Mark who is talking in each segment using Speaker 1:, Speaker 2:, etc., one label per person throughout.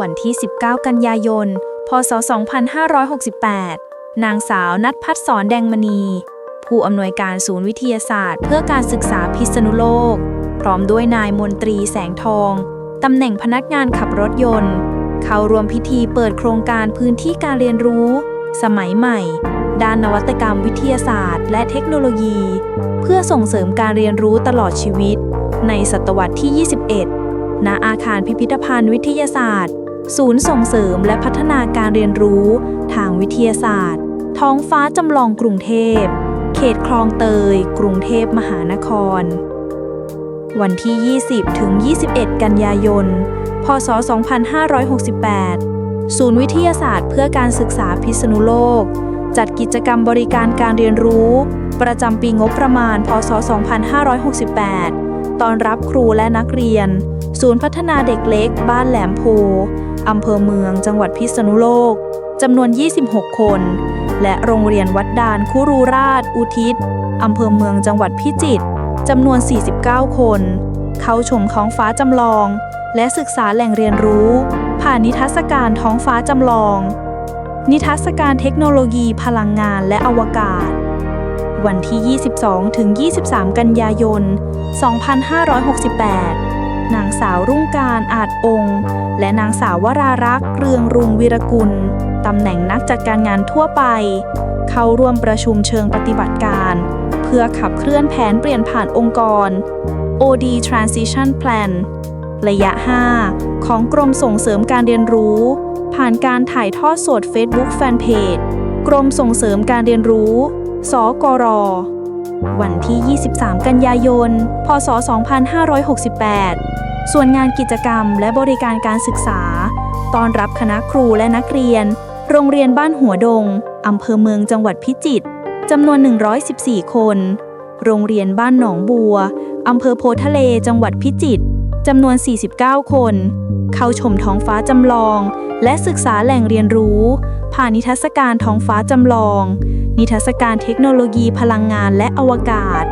Speaker 1: วันที่ 19 กันยายน พศ 2568 นางสาวนัทพัฒน์สอนแดงมณี ผู้อำนวยการศูนย์วิทยาศาสตร์ เพื่อการศึกษาพิษณุโลก พร้อมด้วยนายมนตรีแสงทองตำแหน่งพนักงานขับรถยนต์ เข้ารวมพิธีเปิดโครงการพื้นที่การเรียนรู้ สมัยใหม่ ด้านนวัตกรรมวิทยาศาสตร์ และเทคโนโลยี เพื่อส่งเสริมการเรียนรู้ตลอดชีวิต ในศตวรรษที่21 ณอาคารพิพิธภัณฑ์วิทยาศาสตร์ ศูนย์ส่งเสริมและพัฒนาการเรียนรู้ ทางวิทยาศาสตร์ ท้องฟ้าจำลองกรุงเทพ เขตคลองเตย กรุงเทพมหานคร วันที่ 20 ถึง 21 กันยายน พศ 2568 ศูนย์วิทยาศาสตร์เพื่อการศึกษาพิษณุโลก จัดกิจกรรมบริการการเรียนรู้ ประจำปีงบประมาณ พศ 2568 ตอนรับครูและนักเรียน ศูนย์พัฒนาเด็กเล็ก บ้านแหลมโพอำเภอเมือง จังหวัดพิษณุโลกจำนวน 26 คน และโรงเรียนวัดดานคุรูราช อุทิศอำเภอเมืองจังหวัดพิจิตรจำนวน 49 คน เข้าชมท้องฟ้าจำลอง และศึกษาแหล่งเรียนรู้ ผ่านนิทรรศการท้องฟ้าจำลอง นิทรรศการเทคโนโลยีพลังงานและอวกาศ วันที่ 22 ถึง 23 กันยายน 2568 นางสาวรุ่งการอาจองค์ และนางสาววรารักษ์เรืองรุงวิรกุล ตำแหน่งนักจัดการงานทั่วไป เข้าร่วมประชุมเชิงปฏิบัติการ เพื่อขับเคลื่อนแผนเปลี่ยนผ่านองค์กร OD Transition Plan ระยะ 5 ของกรมส่งเสริมการเรียนรู้ ผ่านการถ่ายทอดสด Facebook Fanpage กรมส่งเสริมการเรียนรู้ สกร วันที่ 23 กันยายน พศ 2568 ส่วนงานกิจกรรมและบริการการศึกษา ตอนรับคณะครูและนักเรียน โรงเรียนบ้านหัวดง อำเภอเมืองจังหวัดพิจิตร จำนวน 114 คน โรงเรียนบ้านหนองบัว อำเภอโพทะเล จังหวัดพิจิตร จำนวน 49 คน เข้าชมท้องฟ้าจำลอง และศึกษาแหล่งเรียนรู้ ผ่านนิทรรศการท้องฟ้าจำลอง นิทรรศการเทคโนโลยีพลังงานและอวกาศ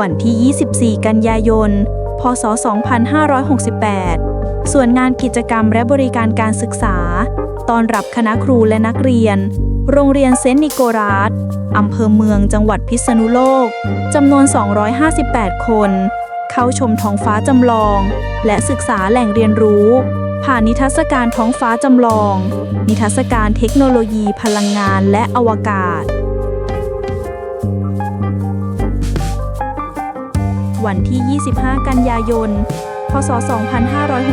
Speaker 1: วันที่ 24 กันยายน พศ 2568 ส่วนงานกิจกรรมและบริการการศึกษา ตอนรับคณะครูและนักเรียน โรงเรียนเซนต์นิโกรัสอำเภอเมืองจังหวัดพิษณุโลก จำนวน 258 คน เข้าชมท้องฟ้าจำลอง และศึกษาแหล่งเรียนรู้ ผ่านนิทรรศการท้องฟ้าจำลอง นิทรรศการเทคโนโลยีพลังงานและอวกาศ วันที่ 25 กันยายน พศ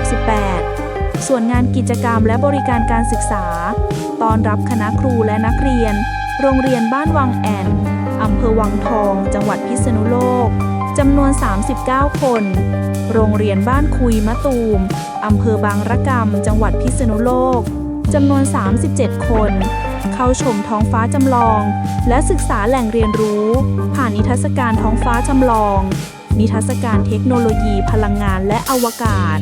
Speaker 1: 2568 ส่วนงานกิจกรรมและบริการการศึกษา ตอนรับคณะครูและนักเรียน โรงเรียนบ้านวังแอนอำเภอวังทอง จังหวัดพิษณุโลก จำนวน 39 คน โรงเรียนบ้านคุยมะตูม อำเภอบางระกำจังหวัดพิษณุโลก จำนวน 37 คน เข้าชมท้องฟ้าจำลอง และศึกษาแหล่งเรียนรู้ ผ่านนิทรรศการท้องฟ้าจำลอง นิทรรศการเทคโนโลยีพลังงานและอวกาศ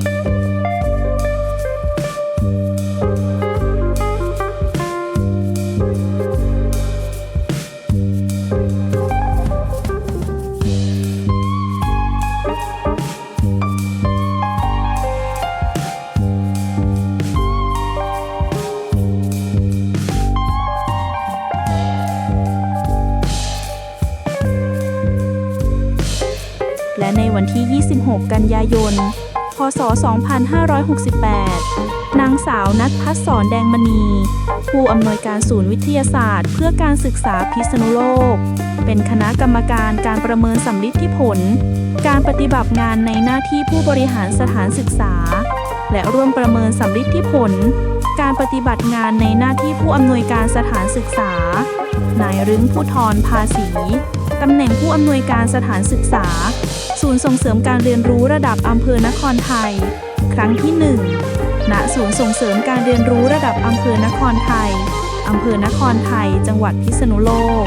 Speaker 1: ในวันที่ 26 กันยายน พศ 2568 นางสาวนัทพัฒน์สอนแดงมณี ผู้อำนวยการศูนย์วิทยาศาสตร์ เพื่อการศึกษาพิษณุโลก เป็นคณะกรรมการการประเมินสำลิดที่ผล การปฏิบัติงานในหน้าที่ผู้บริหารสถานศึกษา และร่วมประเมินสำลิดที่ผล การปฏิบัติงานในหน้าที่ผู้อำนวยการสถานศึกษา นายรึ้งผู้ทรภาษีตำแหน่งผู้อำนวยการสถานศึกษา ศูนย์ส่งเสริมการเรียนรู้ระดับอำเภอนครไทย ครั้งที่ 1 ณ ศูนย์ส่งเสริมการเรียนรู้ระดับอำเภอนครไทย อำเภอนครไทย จังหวัดพิษณุโลก